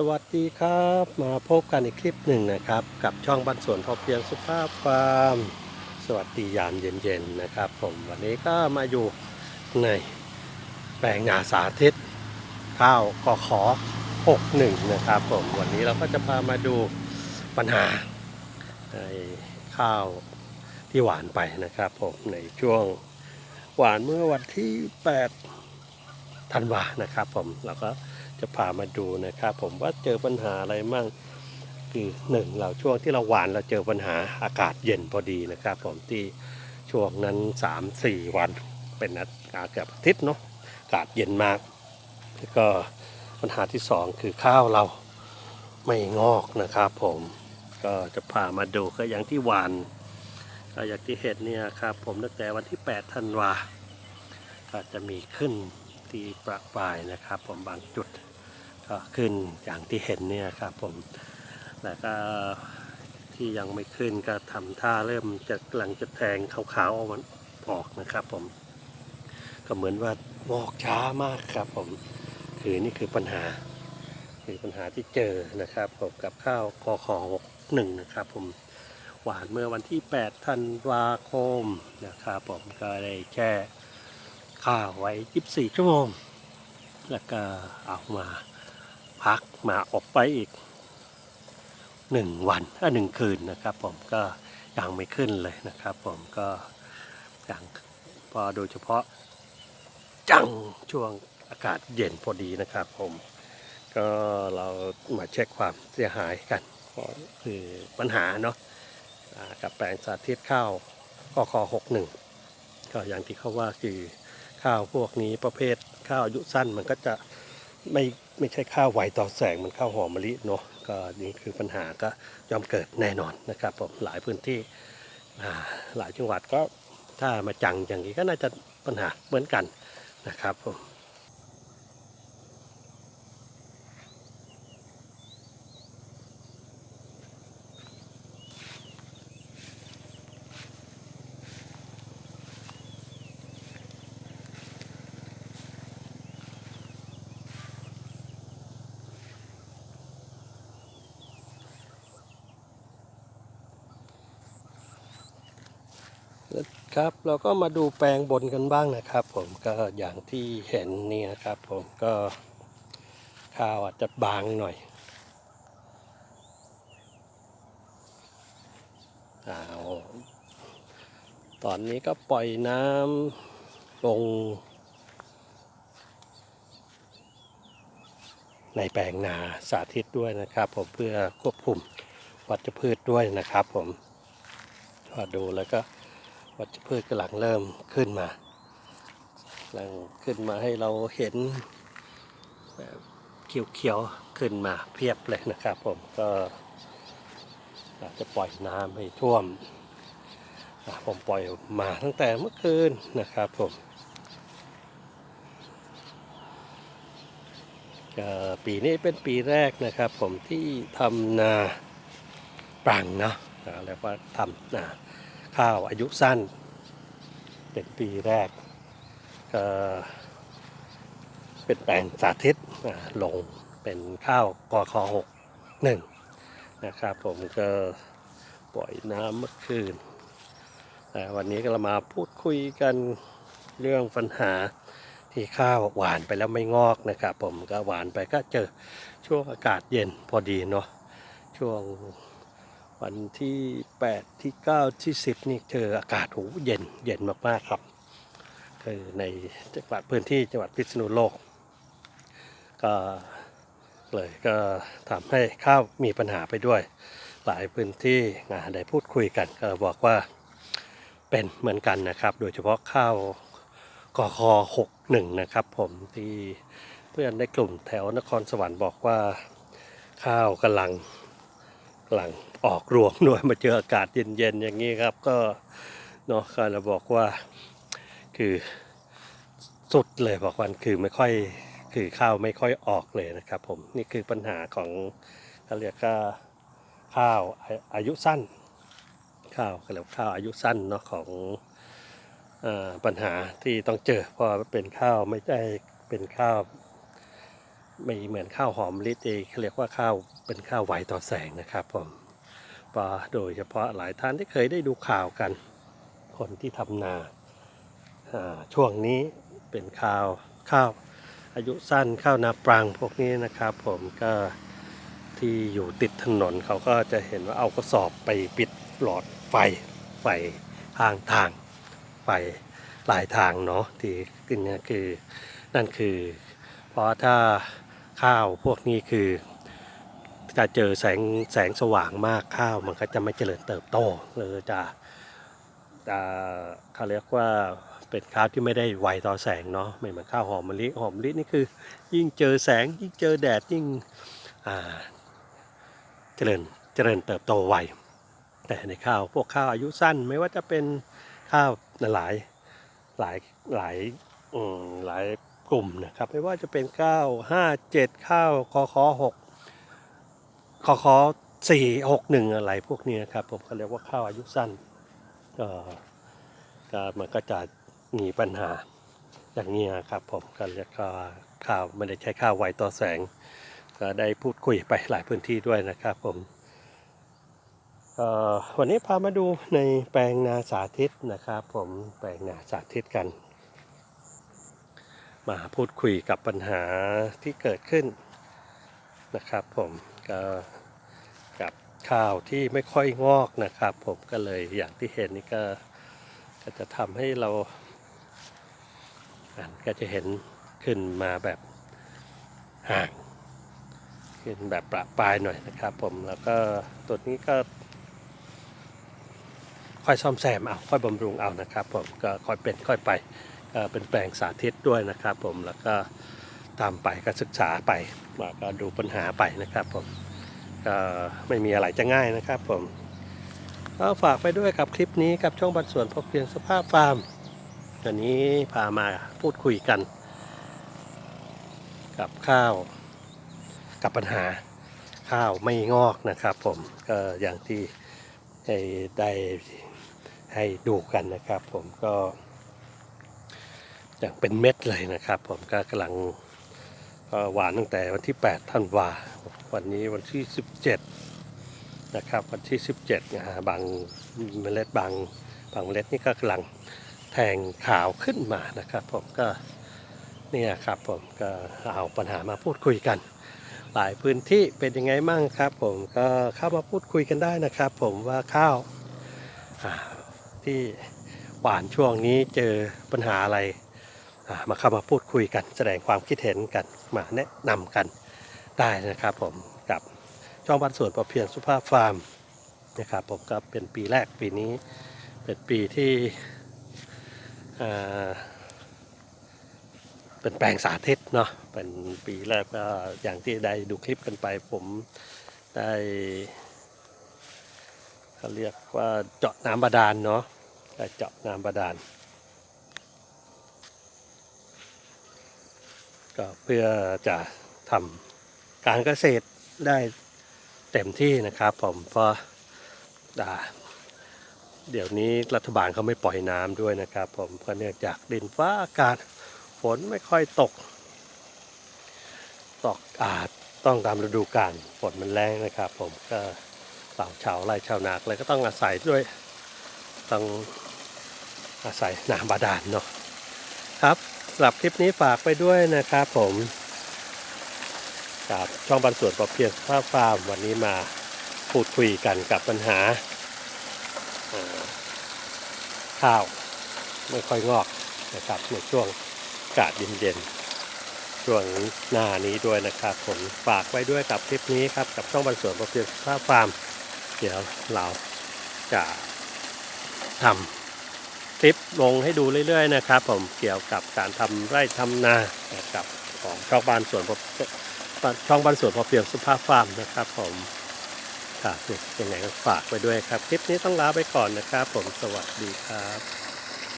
สวัสดีครับมาพบกันอีกคลิปหนึ่งนะครับ กับช่องบ้านสวนพอเพียงสุภาพฟาร์มสวัสดียามเย็นๆนะครับ ผมวันนี้ก็มาอยู่ในแปลงนาสาธิต ข้าวกอขอ61 นะครับผมวันนี้เราก็จะพามาดูปัญหาในข้าวที่หวานไปนะครับผมในช่วงหวานเมื่อวันที่ 8 ธันวานะครับผมเราก็ จะพามาดูนะครับ ผมว่าเจอปัญหาอะไรมั่งคือหนึ่งเราช่วงที่เราหวานเราเจอปัญหาอากาศเย็นพอดีนะครับ ผมที่ช่วงนั้น 3-4 วันเป็นอากาศเกือาทิตย์เนาะอากาศเย็นมากแล้วก็ปัญหาที่สองคือข้าวเราไม่งอกนะครับ ผมก็จะพามาดูก็อย่างที่หวานก็อย่างที่เห็นเนี่ยครับ ผมตั้งแต่วันที่8ธันวาก็จะมีขึ้นที่ประปายนะครับ ผมบางจุด ก็ขึ้นอย่างที่เห็นเนี่ยครับผมแล้วก็ที่ยังไม่ขึ้นก็ทำท่าเริ่มจะกลังจะแทงขาวๆออกมันออกนะครับผม ก็เหมือนว่างอกช้ามากครับผม คือนี่คือปัญหาคือปัญหาที่เจอนะครับผมกับข้าวคอขอหกหนึ่งนะครับผมหวานเมื่อวันที่8ธันวาคมนะครับผมก็ได้แช่ข้าวไว้ 24 ชั่วโมง แล้วก็เอามา พักมาอบไปอีก1วันอะหนึ่งคืนนะครับ ผมก็ยังไม่ขึ้นเลยนะครับ ผมก็ย่างพอโดยเฉพาะจังช่วงอากาศเย็นพอดีนะครับ ผมก็เรามาเช็คความเสียหายกันก็คือปัญหาเนาะกับแปลงสาธิตข้าวกคหกหนึ่งก็อย่างที่เขาว่าคือข้าวพวกนี้ประเภทข้าวอายุสั้นมันก็จะไม่ ไม่ใช่ข้าวไหวต่อแสงมันข้าวหอมมะลิเนาะก็นี่คือปัญหาก็ย่อมเกิดแน่นอนนะครับผมหลายพื้นที่หลายจังหวัดก็ถ้ามาจังอย่างนี้ก็น่าจะปัญหาเหมือนกันนะครับผม ครับเราก็มาดูแปลงบนกันบ้างนะครับ ผมก็อย่างที่เห็นนี่นะครับ ผมก็ข้าวอาจจะบางหน่อยอาตอนนี้ก็ปล่อยน้ำลง ในแปลงนาสาธิตด้วยนะครับ ผมเพื่อควบคุมวัชพืชด้วยนะครับ ผมก็ดูแล้วก็ วัชพืชกำลังเริ่มขึ้นมากำลังขึ้นมาให้เราเห็นแบบเขียวๆขึ้นมาเพียบเลยนะครับ ผมก็อาจจะปล่อยน้ำให้ท่วม ผมปล่อยมาตั้งแต่เมื่อคืนนะครับผมปีนี้เป็นปีแรกนะครับ ผมที่ทำนาปรังเนาะอ่าเรียกว่าทำนา ข้าวอายุสั้น เป็นปีแรกก็เป็นแปลงสาธิตลงเป็นข้าวกอคอหกหนึ่งนะครับ ผมก็ปล่อยน้ำเมื่อคืนแต่วันนี้ก็เรามาพูดคุยกันเรื่องปัญหาที่ข้าวหวานไปแล้วไม่งอกนะครับ ผมก็หวานไปก็เจอช่วงอากาศเย็นพอดีเนาะช่วง วันที่ 8 ที่ 9 ที่ 10 นี่เจออากาศโหเย็นเย็นมากๆครับ คือในจังหวัดพื้นที่จังหวัดพิษณุโลก ก็เลยก็ทำให้ข้าวมีปัญหาไปด้วย หลายพื้นที่งานได้พูดคุยกัน ก็บอกว่าเป็นเหมือนกันนะครับ โดยเฉพาะข้าวกค61 นะครับผมที่เพื่อนในกลุ่มแถวนครสวรรค์บอกว่าข้าวกำลัง หลังออกรวงด้วยมาเจออากาศเย็นๆอย่างนี้ครับ ก็เนาะก็เราบอกว่าคือสุดเลยบอกวันคือไม่ค่อยคือข้าวไม่ค่อยออกเลยนะครับผมนี่คือปัญหาของเขาเรียกว่าข้าวอาอายุสั้น ข้าวเขาเรียกว่าข้าวอายุสั้นเนาะของอปัญหาที่ต้องเจอเพราะเป็นข้าวไม่ได้เป็นข้าว ไม่เหมือนข้าวหอมลิที่เขาเรียกว่าข้าวเป็นข้าวไหวต่อแสงนะครับผมเพราะโดยเฉพาะหลายท่านที่เคยได้ดูข่าวกัน คนที่ทำนาช่วงนี้เป็นข้าวข้าวอายุสั้นข้าวนาปรังพวกนี้นะครับ ผมก็ที่อยู่ติดถนนเขาก็จะเห็นว่าเอากระสอบไปปิดหลอดไฟไฟทางทางไฟหลายทางเนาะที่นี่คือนั่นคือ เพราะถ้า ข้าวพวกนี้คือจะเจอแสงแสงสว่างมากข้าวมันก็จะไม่เจริญเติบโตหรือจะจะเขาเรียกว่าเป็นข้าวที่ไม่ได้ไวต่อแสงเนาะไม่เหมือนข้าวหอมมะลิหอมมะลินี่คือ ยิ่งเจอแสงยิ่งเจอแดดยิ่งเจริญเจริญเติบโตไวแต่ในข้าวพวกข้าวอายุสั้นไม่ว่าจะเป็นข้าวหลายหลายหลายหลาย กลุ่มนะครับ ไม่ว่าจะเป็น 9 5 7ข้าวคอคอ6คอคอ4 6 1 อะไรพวกนี้นะครับ ผมก็เรียกว่าข้าวอายุสั้นก็มันก็จะมีปัญหาอย่างนี้ครับผมก็เรียกว่าข้าวไม่ได้ใช้ข้าวไวต่อแสง ก็ได้พูดคุยไปหลายพื้นที่ด้วยนะครับผมวันนี้พามาดูในแปลงนาสาธิตนะครับ ผมแปลงนาสาธิตกัน มาพูดคุยกับปัญหาที่เกิดขึ้นนะครับ ผมก็กับข้าวที่ไม่ค่อยงอกนะครับ ผมก็เลยอย่างที่เห็นนี่ก็ก็จะทำให้เราอ่านก็จะเห็นขึ้นมาแบบห่างขึ้นแบบประปรายหน่อยนะครับ ผมแล้วก็ตัวนี้ก็ค่อยซ่อมแซมเอาค่อยบำรุงเอานะครับ ผมก็ค่อยเป็นค่อยไป เป็นแปลงสาธิตด้วยนะครับ ผมแล้วก็ตามไปก็ศึกษาไปแล้วก็ดูปัญหาไปนะครับผมก็ไม่มีอะไรจะง่ายนะครับผมก็ฝากไปด้วยกับคลิปนี้กับช่องบันส่วนพบเพียงสภาพฟาร์มวันนี้พามาพูดคุยกัน กับข้าว กับปัญหาข้าวไม่งอกนะครับ ผมก็อย่างที่ให้ได้ให้ดูกันนะครับ ผมก็ อย่างเป็นเม็ดเลยนะครับ ผมก็กำลังหวานตั้งแต่วันที่8ธันวาวันนี้วันที่ 17 นะครับ วันที่ 17นะฮะบางเมล็ดบางบางเมล็ดนี่ก็กำลังแทงขาวขึ้นมานะครับ ผมก็เนี่ยครับผมก็เอาปัญหามาพูดคุยกัน หลายพื้นที่เป็นยังไงมั่งครับ ผมก็เข้ามาพูดคุยกันได้นะครับ ผมว่าข้าวที่หวานช่วงนี้เจอปัญหาอะไร มาเข้ามาพูดคุยกันแสดงความคิดเห็นกันมาแนะนำกันได้นะครับผมกับช่องบ้านสวนพอเพียงสุภาพฟาร์มนะครับผมก็เป็นปีแรกปีนี้เป็นปีที่เป็นแปลงสาธิตเนาะเป็นปีแรกก็อย่างที่ได้ดูคลิปกันไปผมได้เขาเรียกว่าเจาะน้ำบาดาลเนาะได้เจาะน้ำบาดาล ก็เพื่อจะทำการเกษตรได้เต็มที่นะครับ ผมเพราะอ่าเดี๋ยวนี้รัฐบาลเขาไม่ปล่อยน้ำด้วยนะครับ ผมเพราะเนื่องจากดินฟ้าอากาศฝนไม่ค่อยตก ตกอาจต้องตามฤดูกาลฝนมันแรงนะครับ ผมก็เหล่าชาวไร่ชาวนาเลยก็ต้องอาศัยด้วยต้องอาศัยน้ำบาดาลเนาะครับ สำหรับคลิปนี้ฝากไปด้วยนะครับผมกับช่องบรรส่วนปอเพียงภาพฟาร์มวันนี้มาพูดคุยกันกับปัญหาข้าวไม่ค่อยงอกนะครับในช่วงอากาศเย็นๆช่วงหน้านี้ด้วยนะครับ ผมฝากไว้ด้วยกับคลิปนี้ครับกับช่องบรรส่วนปอเพียงภาพฟาร์มเดี๋ยวเราจะทำ คลิปลงให้ดูเรื่อยๆนะครับ ผมเกี่ยวกับการทำไร่ทำนานะครับของช่องบ้านสวนพอช่องบ้านสวนพอเพียงสุภาพฟาร์มนะครับ ผมครับยังไงก็ฝากไปด้วยครับ คลิปนี้ต้องลาไปก่อนนะครับ ผมสวัสดีครับ